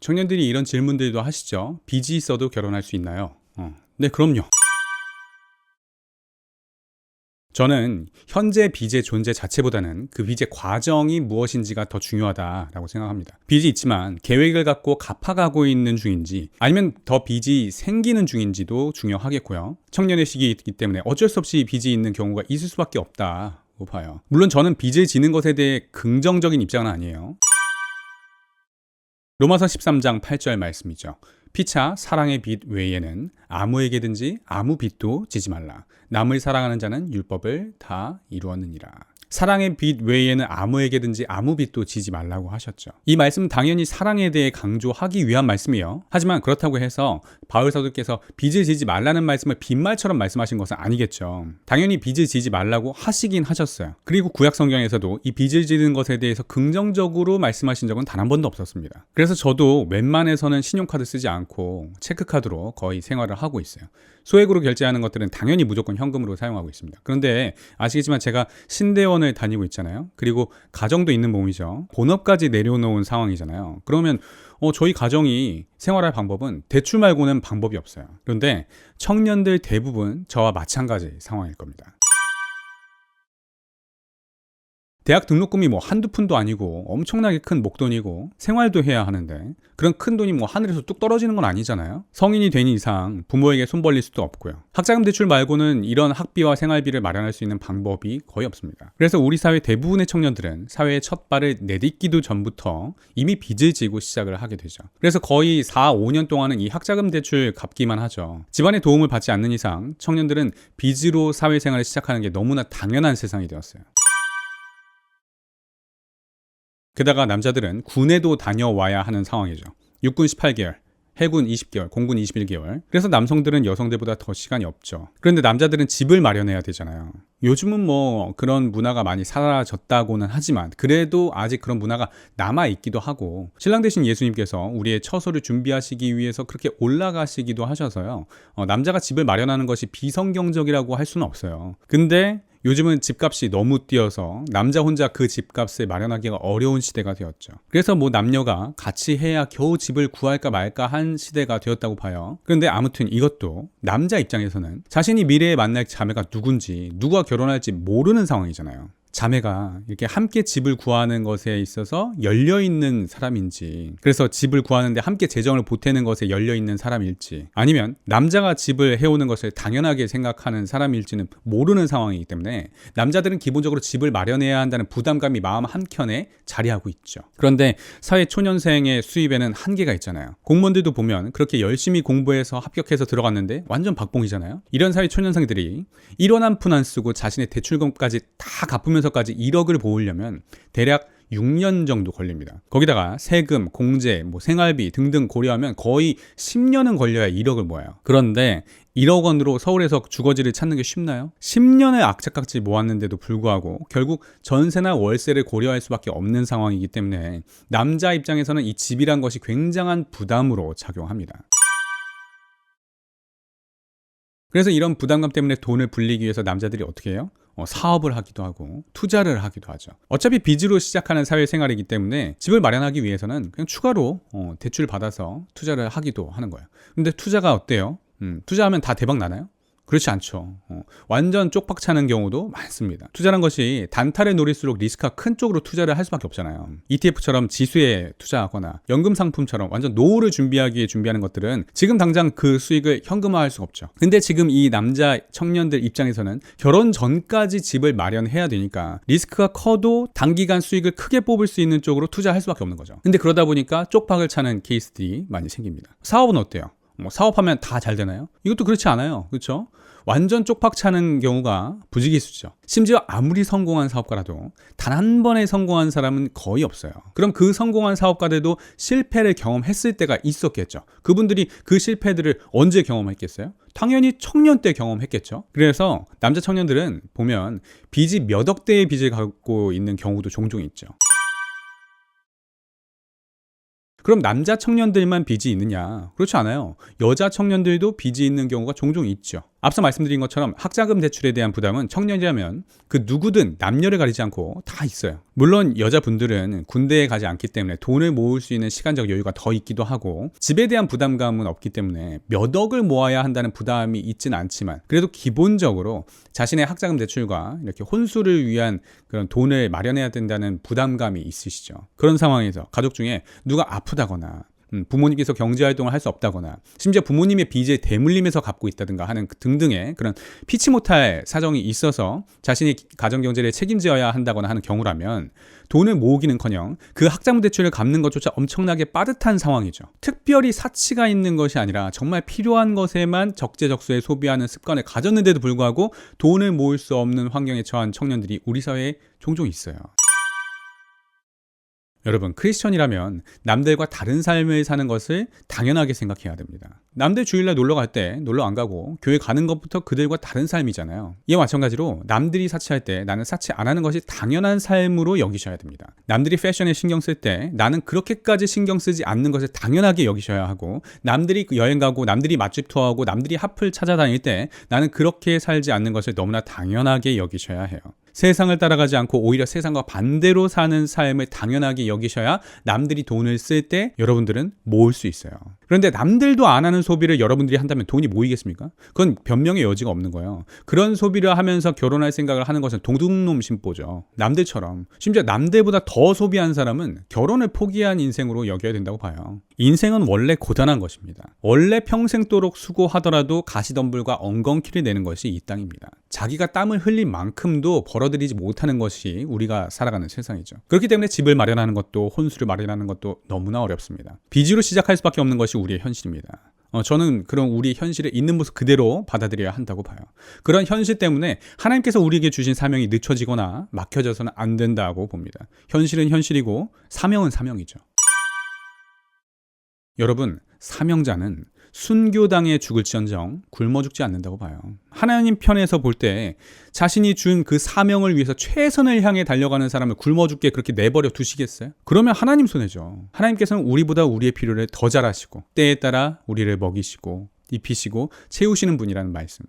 청년들이 이런 질문들도 하시죠. 빚이 있어도 결혼할 수 있나요? 어. 네, 그럼요. 저는 현재 빚의 존재 자체보다는 그 빚의 과정이 무엇인지가 더 중요하다라고 생각합니다. 빚이 있지만 계획을 갖고 갚아가고 있는 중인지 아니면 더 빚이 생기는 중인지도 중요하겠고요. 청년의 시기이기 때문에 어쩔 수 없이 빚이 있는 경우가 있을 수밖에 없다고 봐요. 물론 저는 빚을 지는 것에 대해 긍정적인 입장은 아니에요. 로마서 13장 8절 말씀이죠. 피차 사랑의 빚 외에는 아무에게든지 아무 빚도 지지 말라. 남을 사랑하는 자는 율법을 다 이루었느니라. 사랑의 빚 외에는 아무에게든지 아무 빚도 지지 말라고 하셨죠. 이 말씀은 당연히 사랑에 대해 강조하기 위한 말씀이에요. 하지만 그렇다고 해서 바울 사도께서 빚을 지지 말라는 말씀을 빚말처럼 말씀하신 것은 아니겠죠. 당연히 빚을 지지 말라고 하시긴 하셨어요. 그리고 구약 성경에서도 이 빚을 지는 것에 대해서 긍정적으로 말씀하신 적은 단 한 번도 없었습니다. 그래서 저도 웬만해서는 신용카드 쓰지 않고 체크카드로 거의 생활을 하고 있어요. 소액으로 결제하는 것들은 당연히 무조건 현금으로 사용하고 있습니다. 그런데 아시겠지만 제가 신대원을 다니고 있잖아요. 그리고 가정도 있는 몸이죠. 본업까지 내려놓은 상황이잖아요. 그러면 어, 저희 가정이 생활할 방법은 대출 말고는 방법이 없어요. 그런데 청년들 대부분 저와 마찬가지 상황일 겁니다. 대학 등록금이 뭐 한두 푼도 아니고 엄청나게 큰 목돈이고 생활도 해야 하는데 그런 큰 돈이 뭐 하늘에서 뚝 떨어지는 건 아니잖아요. 성인이 된 이상 부모에게 손 벌릴 수도 없고요. 학자금 대출 말고는 이런 학비와 생활비를 마련할 수 있는 방법이 거의 없습니다. 그래서 우리 사회 대부분의 청년들은 사회의 첫 발을 내딛기도 전부터 이미 빚을 지고 시작을 하게 되죠. 그래서 거의 4, 5년 동안은 이 학자금 대출 갚기만 하죠. 집안의 도움을 받지 않는 이상 청년들은 빚으로 사회생활을 시작하는 게 너무나 당연한 세상이 되었어요. 게다가 남자들은 군에도 다녀와야 하는 상황이죠. 육군 18개월, 해군 20개월, 공군 21개월. 그래서 남성들은 여성들보다 더 시간이 없죠. 그런데 남자들은 집을 마련해야 되잖아요. 요즘은 뭐 그런 문화가 많이 사라졌다고는 하지만 그래도 아직 그런 문화가 남아 있기도 하고 신랑 대신 예수님께서 우리의 처소를 준비하시기 위해서 그렇게 올라가시기도 하셔서요. 어, 남자가 집을 마련하는 것이 비성경적이라고 할 수는 없어요. 근데 요즘은 집값이 너무 뛰어서 남자 혼자 그 집값을 마련하기가 어려운 시대가 되었죠. 그래서 뭐 남녀가 같이 해야 겨우 집을 구할까 말까 한 시대가 되었다고 봐요. 그런데 아무튼 이것도 남자 입장에서는 자신이 미래에 만날 자매가 누군지 누가 결혼할지 모르는 상황이잖아요. 자매가 이렇게 함께 집을 구하는 것에 있어서 열려 있는 사람인지, 그래서 집을 구하는데 함께 재정을 보태는 것에 열려 있는 사람일지, 아니면 남자가 집을 해오는 것을 당연하게 생각하는 사람일지는 모르는 상황이기 때문에 남자들은 기본적으로 집을 마련해야 한다는 부담감이 마음 한켠에 자리하고 있죠. 그런데 사회 초년생의 수입에는 한계가 있잖아요. 공무원들도 보면 그렇게 열심히 공부해서 합격해서 들어갔는데 완전 박봉이잖아요. 이런 사회 초년생들이 1원 한 푼 안 쓰고 자신의 대출금까지 다 갚으면 서까지 1억을 모으려면 대략 6년 정도 걸립니다. 거기다가 세금, 공제, 뭐 생활비 등등 고려하면 거의 10년은 걸려야 1억을 모아요. 그런데 1억 원으로 서울에서 주거지를 찾는 게 쉽나요? 10년의 악착같이 모았는데도 불구하고 결국 전세나 월세를 고려할 수밖에 없는 상황이기 때문에 남자 입장에서는 이 집이란 것이 굉장한 부담으로 작용합니다. 그래서 이런 부담감 때문에 돈을 불리기 위해서 남자들이 어떻게 해요? 어, 사업을 하기도 하고 투자를 하기도 하죠. 어차피 빚으로 시작하는 사회생활이기 때문에 집을 마련하기 위해서는 그냥 추가로 어, 대출 받아서 투자를 하기도 하는 거예요. 근데 투자가 어때요? 음, 투자하면 다 대박 나나요? 그렇지 않죠. 어, 완전 쪽박 차는 경우도 많습니다. 투자란 것이 단타를 노릴수록 리스크가 큰 쪽으로 투자를 할 수밖에 없잖아요. ETF처럼 지수에 투자하거나 연금 상품처럼 완전 노후를 준비하기 위해 준비하는 것들은 지금 당장 그 수익을 현금화할 수가 없죠. 근데 지금 이 남자 청년들 입장에서는 결혼 전까지 집을 마련해야 되니까 리스크가 커도 단기간 수익을 크게 뽑을 수 있는 쪽으로 투자할 수밖에 없는 거죠. 근데 그러다 보니까 쪽박을 차는 케이스들이 많이 생깁니다. 사업은 어때요? 뭐 사업하면 다 잘 되나요? 이것도 그렇지 않아요. 그렇죠? 완전 쪽박 차는 경우가 부지기수죠. 심지어 아무리 성공한 사업가라도 단 한 번에 성공한 사람은 거의 없어요. 그럼 그 성공한 사업가들도 실패를 경험했을 때가 있었겠죠. 그분들이 그 실패들을 언제 경험했겠어요? 당연히 청년 때 경험했겠죠. 그래서 남자 청년들은 보면 빚이 몇 억 대의 빚을 갖고 있는 경우도 종종 있죠. 그럼 남자 청년들만 빚이 있느냐? 그렇지 않아요. 여자 청년들도 빚이 있는 경우가 종종 있죠. 앞서 말씀드린 것처럼 학자금 대출에 대한 부담은 청년이라면 그 누구든 남녀를 가리지 않고 다 있어요. 물론 여자분들은 군대에 가지 않기 때문에 돈을 모을 수 있는 시간적 여유가 더 있기도 하고 집에 대한 부담감은 없기 때문에 몇 억을 모아야 한다는 부담이 있진 않지만 그래도 기본적으로 자신의 학자금 대출과 이렇게 혼수를 위한 그런 돈을 마련해야 된다는 부담감이 있으시죠. 그런 상황에서 가족 중에 누가 아프다거나 음, 부모님께서 경제 활동을 할 수 없다거나 심지어 부모님의 빚에 대물림해서 갚고 있다든가 하는 그 등등의 그런 피치 못할 사정이 있어서 자신이 가정 경제를 책임져야 한다거나 하는 경우라면 돈을 모으기는커녕 그 학자금 대출을 갚는 것조차 엄청나게 빠듯한 상황이죠. 특별히 사치가 있는 것이 아니라 정말 필요한 것에만 적재적소에 소비하는 습관을 가졌는데도 불구하고 돈을 모을 수 없는 환경에 처한 청년들이 우리 사회에 종종 있어요. 여러분, 크리스천이라면 남들과 다른 삶을 사는 것을 당연하게 생각해야 됩니다. 남들 주일날 놀러 갈 때 놀러 안 가고 교회 가는 것부터 그들과 다른 삶이잖아요. 이와 마찬가지로 남들이 사치할 때 나는 사치 안 하는 것이 당연한 삶으로 여기셔야 됩니다. 남들이 패션에 신경 쓸 때 나는 그렇게까지 신경 쓰지 않는 것을 당연하게 여기셔야 하고 남들이 여행 가고 남들이 맛집 투어하고 남들이 핫플 찾아다닐 때 나는 그렇게 살지 않는 것을 너무나 당연하게 여기셔야 해요. 세상을 따라가지 않고 오히려 세상과 반대로 사는 삶을 당연하게 여기셔야 남들이 돈을 쓸 때 여러분들은 모을 수 있어요. 그런데 남들도 안 하는 소비를 여러분들이 한다면 돈이 모이겠습니까? 그건 변명의 여지가 없는 거예요. 그런 소비를 하면서 결혼할 생각을 하는 것은 동등놈 심보죠. 남들처럼. 심지어 남들보다 더 소비한 사람은 결혼을 포기한 인생으로 여겨야 된다고 봐요. 인생은 원래 고단한 것입니다. 원래 평생도록 수고하더라도 가시덤불과 엉겅퀴를 내는 것이 이 땅입니다. 자기가 땀을 흘린 만큼도 벌어 들이지 못하는 것이 우리가 살아가는 세상이죠. 그렇기 때문에 집을 마련하는 것도 혼수를 마련하는 것도 너무나 어렵습니다. 빚으로 시작할 수밖에 없는 것이 우리의 현실입니다. 어, 저는 그런 우리 현실에 있는 모습 그대로 받아들여야 한다고 봐요. 그런 현실 때문에 하나님께서 우리에게 주신 사명이 늦춰지거나 막혀져서는 안 된다고 봅니다. 현실은 현실이고 사명은 사명이죠. 여러분, 사명자는 순교당에 죽을지언정 굶어 죽지 않는다고 봐요. 하나님 편에서 볼 때 자신이 준 그 사명을 위해서 최선을 향해 달려가는 사람을 굶어 죽게 그렇게 내버려 두시겠어요? 그러면 하나님 손해죠. 하나님께서는 우리보다 우리의 필요를 더 잘하시고 때에 따라 우리를 먹이시고 입히시고 채우시는 분이라는 말씀.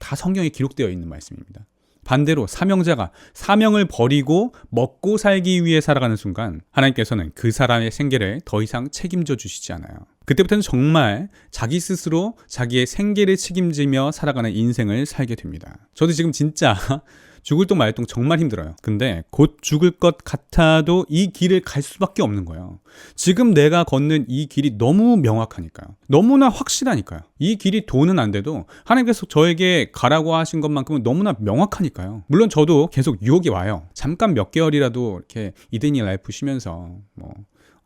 다 성경에 기록되어 있는 말씀입니다. 반대로 사명자가 사명을 버리고 먹고 살기 위해 살아가는 순간 하나님께서는 그 사람의 생계를 더 이상 책임져 주시지 않아요. 그때부터는 정말 자기 스스로 자기의 생계를 책임지며 살아가는 인생을 살게 됩니다. 저도 지금 진짜 죽을 똥 말똥 정말 힘들어요. 근데 곧 죽을 것 같아도 이 길을 갈 수밖에 없는 거예요. 지금 내가 걷는 이 길이 너무 명확하니까요. 너무나 확실하니까요. 이 길이 돈은 안 돼도 하나님께서 저에게 가라고 하신 것만큼은 너무나 명확하니까요. 물론 저도 계속 유혹이 와요. 잠깐 몇 개월이라도 이렇게 이든이 라이프 쉬면서 뭐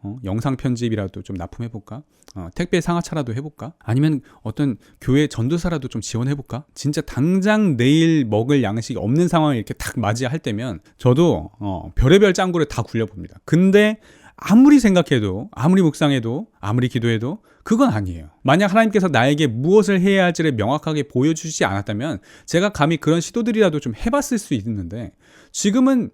어, 영상 편집이라도 좀 납품해 볼까? 어, 택배 상하차라도 해 볼까? 아니면 어떤 교회 전도사라도 좀 지원해 볼까? 진짜 당장 내일 먹을 양식이 없는 상황을 이렇게 딱 맞이할 때면 저도 어, 별의별 짱구를 다 굴려 봅니다. 근데 아무리 생각해도, 아무리 묵상해도, 아무리 기도해도 그건 아니에요. 만약 하나님께서 나에게 무엇을 해야 할지를 명확하게 보여주시지 않았다면 제가 감히 그런 시도들이라도 좀 해봤을 수 있는데 지금은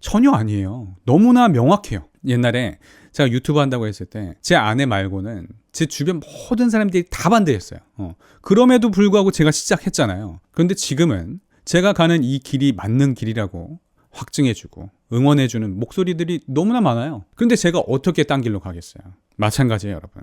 전혀 아니에요. 너무나 명확해요. 옛날에 제가 유튜브 한다고 했을 때 제 아내 말고는 제 주변 모든 사람들이 다 반대했어요. 어. 그럼에도 불구하고 제가 시작했잖아요. 그런데 지금은 제가 가는 이 길이 맞는 길이라고 확증해주고 응원해주는 목소리들이 너무나 많아요. 그런데 제가 어떻게 딴 길로 가겠어요? 마찬가지예요, 여러분.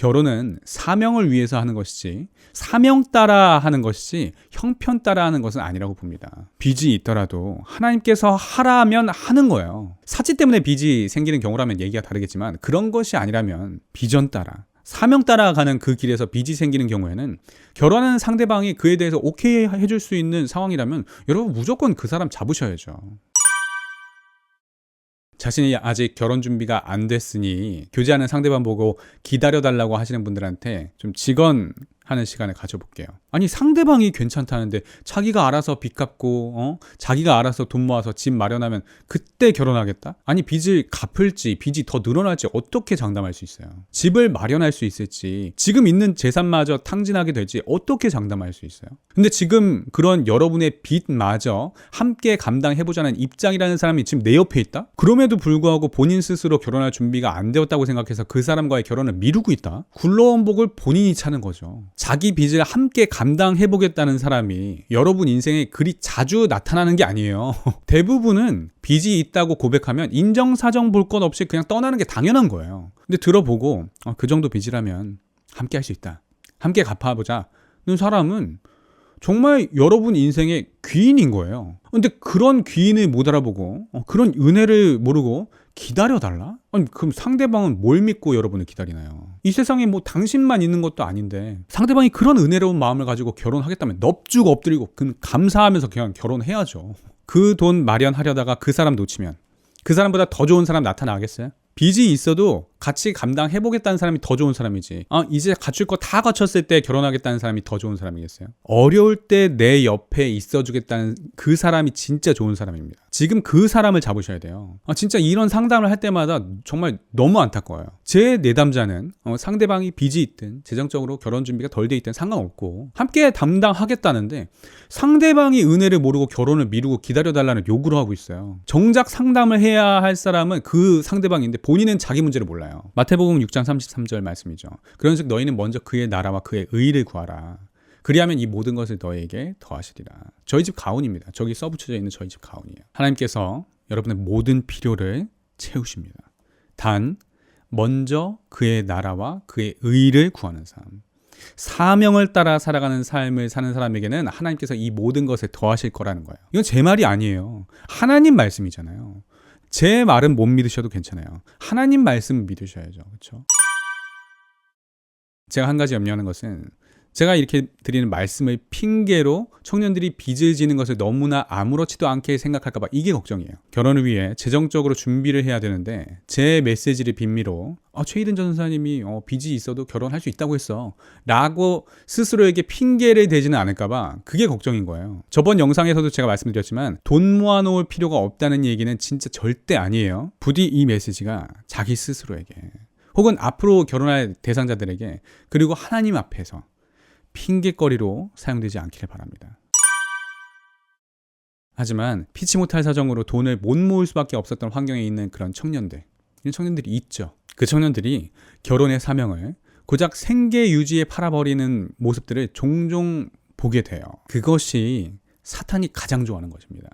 결혼은 사명을 위해서 하는 것이지 사명 따라 하는 것이지 형편 따라 하는 것은 아니라고 봅니다. 빚이 있더라도 하나님께서 하라면 하는 거예요. 사치 때문에 빚이 생기는 경우라면 얘기가 다르겠지만 그런 것이 아니라면 비전 따라 사명 따라가는 그 길에서 빚이 생기는 경우에는 결혼하는 상대방이 그에 대해서 오케이 해줄 수 있는 상황이라면 여러분 무조건 그 사람 잡으셔야죠. 자신이 아직 결혼 준비가 안 됐으니 교제하는 상대방 보고 기다려달라고 하시는 분들한테 좀 직원 하는 시간을 가져볼게요. 아니 상대방이 괜찮다는데 자기가 알아서 빚 갚고 어? 자기가 알아서 돈 모아서 집 마련하면 그때 결혼하겠다? 아니 빚을 갚을지 빚이 더 늘어날지 어떻게 장담할 수 있어요? 집을 마련할 수 있을지 지금 있는 재산마저 탕진하게 될지 어떻게 장담할 수 있어요? 근데 지금 그런 여러분의 빚마저 함께 감당해보자는 입장이라는 사람이 지금 내 옆에 있다? 그럼에도 불구하고 본인 스스로 결혼할 준비가 안 되었다고 생각해서 그 사람과의 결혼을 미루고 있다? 굴러온 복을 본인이 차는 거죠. 자기 빚을 함께 감당해 보겠다는 사람이 여러분 인생에 그리 자주 나타나는 게 아니에요. 대부분은 빚이 있다고 고백하면 인정사정 볼 것 없이 그냥 떠나는 게 당연한 거예요. 근데 들어보고 어, 그 정도 빚이라면 함께 할 수 있다. 함께 갚아보자 는 사람은 정말 여러분 인생의 귀인인 거예요. 근데 그런 귀인을 못 알아보고 어, 그런 은혜를 모르고 기다려달라? 아니 그럼 상대방은 뭘 믿고 여러분을 기다리나요? 이 세상에 뭐 당신만 있는 것도 아닌데 상대방이 그런 은혜로운 마음을 가지고 결혼하겠다면 넙죽 엎드리고 그 감사하면서 그냥 결혼해야죠. 그 돈 마련하려다가 그 사람 놓치면 그 사람보다 더 좋은 사람 나타나겠어요? 빚이 있어도 같이 감당해보겠다는 사람이 더 좋은 사람이지. 아, 이제 갖출 거 다 갖췄을 때 결혼하겠다는 사람이 더 좋은 사람이겠어요? 어려울 때 내 옆에 있어주겠다는 그 사람이 진짜 좋은 사람입니다. 지금 그 사람을 잡으셔야 돼요. 아, 진짜 이런 상담을 할 때마다 정말 너무 안타까워요. 제 내담자는 어, 상대방이 빚이 있든 재정적으로 결혼 준비가 덜 돼 있든 상관없고 함께 담당하겠다는데 상대방이 은혜를 모르고 결혼을 미루고 기다려달라는 요구를 하고 있어요. 정작 상담을 해야 할 사람은 그 상대방인데 본인은 자기 문제를 몰라요. 마태복음 6장 33절 말씀이죠. 그런즉 너희는 먼저 그의 나라와 그의 의를 구하라. 그리하면 이 모든 것을 너희에게 더하시리라. 저희 집 가훈입니다. 저기 써붙여져 있는 저희 집 가훈이에요. 하나님께서 여러분의 모든 필요를 채우십니다. 단 먼저 그의 나라와 그의 의를 구하는 삶. 사명을 따라 살아가는 삶을 사는 사람에게는 하나님께서 이 모든 것을 더하실 거라는 거예요. 이건 제 말이 아니에요. 하나님 말씀이잖아요. 제 말은 못 믿으셔도 괜찮아요. 하나님 말씀 믿으셔야죠. 그렇죠? 제가 한 가지 염려하는 것은 제가 이렇게 드리는 말씀을 핑계로 청년들이 빚을 지는 것을 너무나 아무렇지도 않게 생각할까봐 이게 걱정이에요. 결혼을 위해 재정적으로 준비를 해야 되는데 제 메시지를 빈미로 어, 최희든 전사님이 어, 빚이 있어도 결혼할 수 있다고 했어. 라고 스스로에게 핑계를 대지는 않을까봐 그게 걱정인 거예요. 저번 영상에서도 제가 말씀드렸지만 돈 모아놓을 필요가 없다는 얘기는 진짜 절대 아니에요. 부디 이 메시지가 자기 스스로에게 혹은 앞으로 결혼할 대상자들에게 그리고 하나님 앞에서 핑계거리로 사용되지 않기를 바랍니다. 하지만 피치 못할 사정으로 돈을 못 모을 수밖에 없었던 환경에 있는 그런 청년들, 이런 청년들이 있죠. 그 청년들이 결혼의 사명을 고작 생계 유지에 팔아버리는 모습들을 종종 보게 돼요. 그것이 사탄이 가장 좋아하는 것입니다.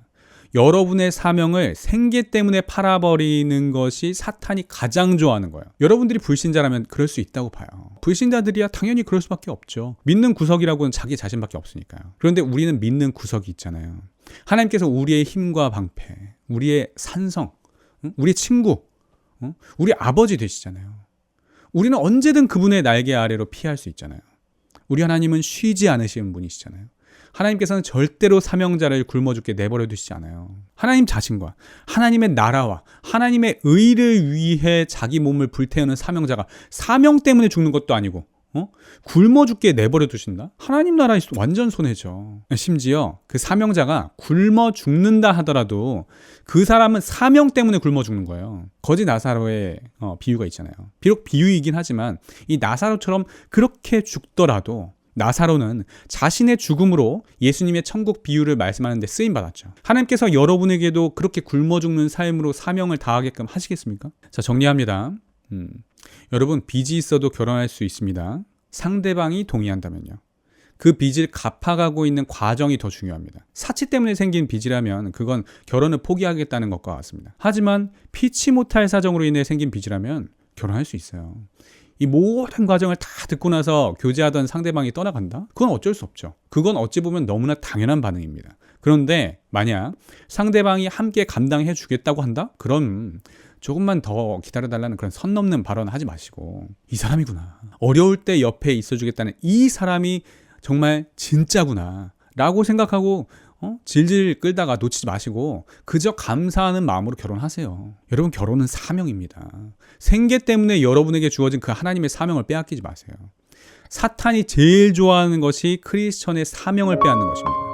여러분의 사명을 생계 때문에 팔아버리는 것이 사탄이 가장 좋아하는 거예요. 여러분들이 불신자라면 그럴 수 있다고 봐요. 불신자들이야 당연히 그럴 수밖에 없죠. 믿는 구석이라고는 자기 자신밖에 없으니까요. 그런데 우리는 믿는 구석이 있잖아요. 하나님께서 우리의 힘과 방패, 우리의 산성, 우리의 친구, 우리 아버지 되시잖아요. 우리는 언제든 그분의 날개 아래로 피할 수 있잖아요. 우리 하나님은 쉬지 않으시는 분이시잖아요. 하나님께서는 절대로 사명자를 굶어 죽게 내버려 두시지 않아요. 하나님 자신과 하나님의 나라와 하나님의 의를 위해 자기 몸을 불태우는 사명자가 사명 때문에 죽는 것도 아니고 어? 굶어 죽게 내버려 두신다? 하나님 나라에 완전 손해죠. 심지어 그 사명자가 굶어 죽는다 하더라도 그 사람은 사명 때문에 굶어 죽는 거예요. 거지 나사로의 어, 비유가 있잖아요. 비록 비유이긴 하지만 이 나사로처럼 그렇게 죽더라도 나사로는 자신의 죽음으로 예수님의 천국 비유를 말씀하는 데 쓰임 받았죠. 하나님께서 여러분에게도 그렇게 굶어 죽는 삶으로 사명을 다하게끔 하시겠습니까? 자, 정리합니다. 음, 여러분 빚이 있어도 결혼할 수 있습니다. 상대방이 동의한다면요. 그 빚을 갚아가고 있는 과정이 더 중요합니다. 사치 때문에 생긴 빚이라면 그건 결혼을 포기하겠다는 것과 같습니다. 하지만 피치 못할 사정으로 인해 생긴 빚이라면 결혼할 수 있어요. 이 모든 과정을 다 듣고 나서 교제하던 상대방이 떠나간다? 그건 어쩔 수 없죠. 그건 어찌 보면 너무나 당연한 반응입니다. 그런데 만약 상대방이 함께 감당해 주겠다고 한다? 그럼 조금만 더 기다려달라는 그런 선 넘는 발언 하지 마시고 이 사람이구나. 어려울 때 옆에 있어 주겠다는 이 사람이 정말 진짜구나. 라고 생각하고 어? 질질 끌다가 놓치지 마시고 그저 감사하는 마음으로 결혼하세요. 여러분 결혼은 사명입니다. 생계 때문에 여러분에게 주어진 그 하나님의 사명을 빼앗기지 마세요. 사탄이 제일 좋아하는 것이 크리스천의 사명을 빼앗는 것입니다.